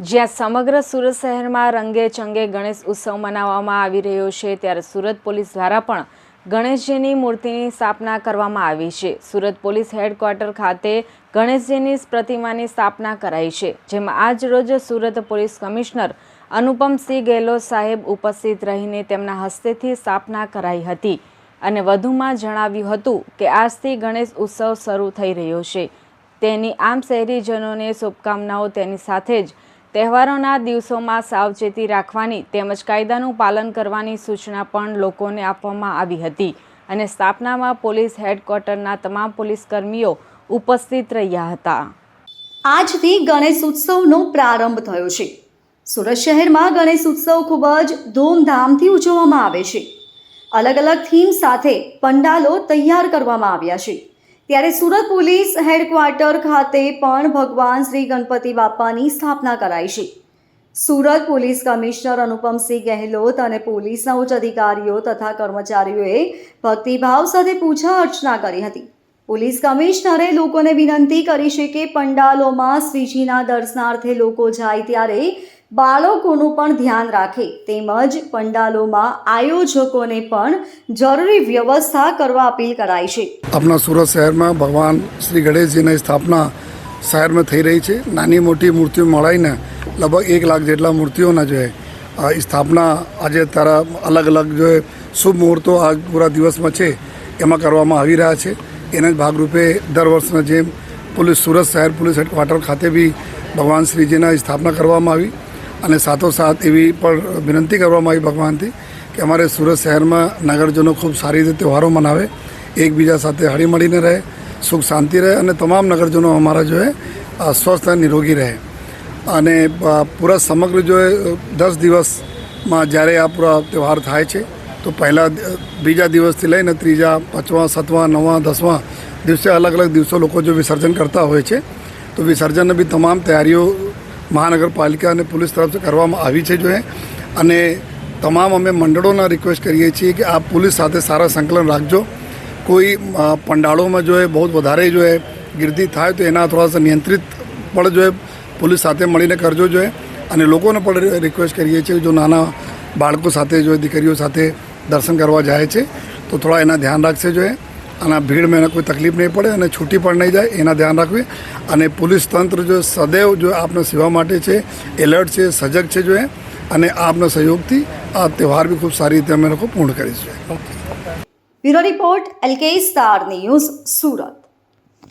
જ્યાં સમગ્ર સુરત શહેરમાં રંગે ચંગે ગણેશ ઉત્સવ મનાવવામાં આવી રહ્યો છે, ત્યારે સુરત પોલીસ દ્વારા પણ ગણેશજીની મૂર્તિની સ્થાપના કરવામાં આવી છે. સુરત પોલીસ હેડક્વાર્ટર ખાતે ગણેશજીની પ્રતિમાની સ્થાપના કરાઈ છે, જેમાં આજ રોજ સુરત પોલીસ કમિશનર અનુપમસિંહ ગેહલોત સાહેબ ઉપસ્થિત રહીને તેમના હસ્તેથી સ્થાપના કરાઈ હતી અને વધુમાં જણાવ્યું હતું કે આજથી ગણેશ ઉત્સવ શરૂ થઈ રહ્યો છે. તેની આમ શહેરીજનોને શુભકામનાઓ તેની સાથે જ તહેવારોના દિવસોમાં સાવચેતી રાખવાની તેમજ કાયદાનું પાલન કરવાની સૂચના પણ લોકોને આપવામાં આવી હતી અને સ્થાપનામાં પોલીસ હેડક્વાર્ટરના તમામ પોલીસ કર્મીઓ ઉપસ્થિત રહ્યા હતા. આજથી ગણેશ ઉત્સવનો પ્રારંભ થયો છે. સુરત શહેરમાં ગણેશ ઉત્સવ ખૂબ જ ધૂમધામથી ઉજવવામાં આવે છે. અલગ અલગ થીમ સાથે પંડાલો તૈયાર કરવામાં આવ્યા છે. ત્યારે સુરત પોલીસ હેડક્વાર્ટર ખાતે પણ ભગવાન શ્રી ગણપતિ બાપાની સ્થાપના કરાઈ છે. સુરત પોલીસ કમિશનર અનુપમસિંહ ગેહલોત અને પોલીસના ઉચ્ચ અધિકારીઓ તથા કર્મચારીઓએ ભક્તિભાવ સાથે પૂજા અર્ચના કરી હતી. પોલીસ કમિશનરે લોકોને વિનંતી કરી છે કે પંડાલોમાં શ્રીજીના દર્શનાર્થે લોકો જાય ત્યારે બાળકોનું પણ ધ્યાન રાખે તેમજ પંડાલોમાં આયોજકોને પણ જરૂરી વ્યવસ્થા કરવા અપીલ કરાઈ છે. આપણા સુરત શહેરમાં ભગવાન શ્રી ગણેશજીની સ્થાપના શહેરમાં થઈ રહી છે. નાની મોટી મૂર્તિઓ મળાઈને લગભગ એક લાખ જેટલા મૂર્તિઓના જો સ્થાપના આજે તારા અલગ અલગ જો શુભ મુહૂર્તો આ પૂરા દિવસમાં છે, એમાં કરવામાં આવી રહ્યા છે. એના જ ભાગરૂપે દર વર્ષના જેમ પોલીસ સુરત શહેર પોલીસ હેડક્વાર્ટર ખાતે બી ભગવાન શ્રીજીના સ્થાપના કરવામાં આવી. અને સાથોસાથ એવી પણ વિનંતી કરવામાં આવી ભગવાનથી કે અમારે સુરત શહેરમાં નગરજનો ખૂબ સારી રીતે તહેવારો મનાવે, એકબીજા સાથે હળીમળીને રહે, સુખ શાંતિ રહે અને તમામ નગરજનો અમારા જો હે સ્વસ્થ અને નિરોગી રહે. અને પૂરા સમગ્ર જોએ દસ દિવસમાં જ્યારે આ પૂરા તહેવાર થાય છે, તો પહેલાં બીજા દિવસથી લઈને ત્રીજા, પાંચમા, સાતમા, નવમા, દસમા દિવસે અલગ અલગ દિવસો લોકો જો વિસર્જન કરતા હોય છે, તો વિસર્જનની બી તમામ તૈયારીઓ મહાનગરપાલિકા અને પોલીસ તરફથી કરવામાં આવી છે જો અને તમામ અમે મંડળોના રિક્વેસ્ટ કરીએ છીએ કે આ પોલીસ સાથે સારા સંકલન રાખજો. કોઈ પંડાળોમાં જો હે બહુ વધારે જો હે ગીર્દી થાય તો એના થોડા નિયંત્રિત પણ જો પોલીસ સાથે મળીને કરજો જોઈએ અને લોકોને પણ રિક્વેસ્ટ કરીએ છીએ જો નાના બાળકો સાથે જો હે, દીકરીઓ સાથે દર્શન કરવા જાય છે તો થોડા એના ધ્યાન રાખશે જો હે અને ભીડમાં એને કોઈ તકલીફ નહીં પડે અને છૂટી પણ નહીં જાય, એના ધ્યાન રાખવી. અને પોલીસ તંત્ર જો સદૈવ જો આપને સેવા માટે છે, એલર્ટ છે, સજગ છે જો એ, અને આપના સહયોગથી આ તહેવાર બી ખૂબ સારી રીતે અમે લોકો પૂર્ણ કરીશું. Bureau report, LK star news, Surat.